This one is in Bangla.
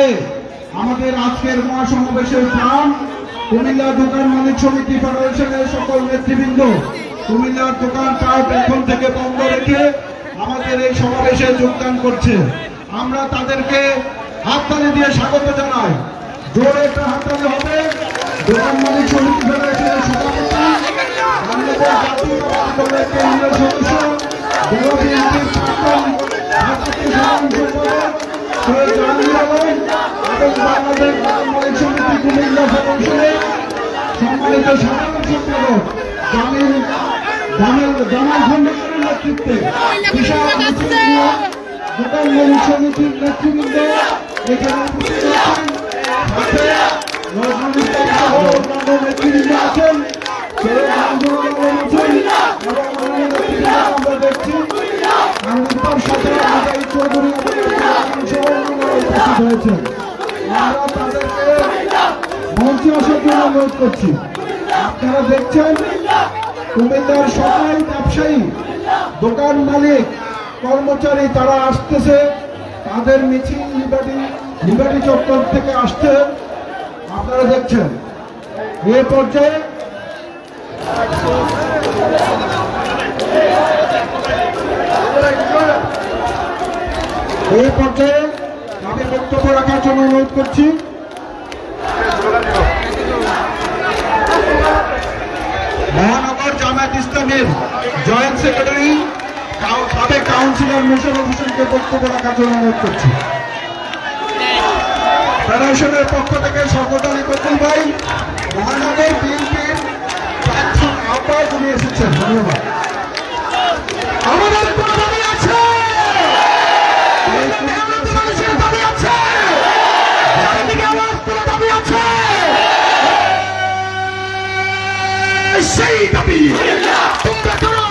করে আমাদের আজকের মহাসমাবেশের প্রাণ কুমিল্লা দোকান মালিক সমিতি ফেডারেশনের সকল নেতৃবৃন্দ কুমিল্লার দোকানপাট এখন থেকে বন্ধ রেখে আমাদের এই সমাবেশে যোগদান করছে। আমরা তাদেরকে হাততালি দিয়ে স্বাগত জানাই। জোরে একটা হাততালি হবে। দোকান মালিক সমিতি ফেডারেশনের সভাপতি সদস্য এবং বাংলাদেশ মালিক সমিতি কুমিল্লা ফেডারেশনের সম্মানিত সাধারণ সম্পাদক জামিল জামিল, জামাল খন্দকারের নেতৃত্বে বিশাল মিছিল নিয়ে দোকান মালিক সমিতির নেতৃবৃন্দ এখানে উপস্থিত আছেন সাথে নজরুল ইসলাম সহ অন্যান্য নেতৃবৃন্দ আছেন। আমরা দেখছি আমাদের তার সাথে চৌধুরী উপস্থিত হয়েছেন আমরা তাদেরকে মঞ্চে আসার জন্য অনুরোধ করছি আপনারা দেখছেন কুমিল্লার সকল ব্যবসায়ী দোকান মালিক কর্মচারী তারা আসতেছে তাদের মিছিল লিবার্টি লিবার্টি চত্বর থেকে আসছে আপনারা দেখছেন এ পর্যায়ে এই পর্যায়ে আমি বক্তব্য রাখার জন্য অনুরোধ করছি। মহানগর জামায়াত ইসলামের জয়েন্ট সেক্রেটারি সাবেক কাউন্সিলর মোশারফ হোসেনকে বক্তব্য রাখার জন্য অনুরোধ করছি। ফেডারেশনের পক্ষ থেকে আলী কতুল ভাই, মহানগর বিএনপির প্রাক্তন আহ্বায়ক উনি এসেছেন। ধন্যবাদ। সেই দাবি তোমরা করো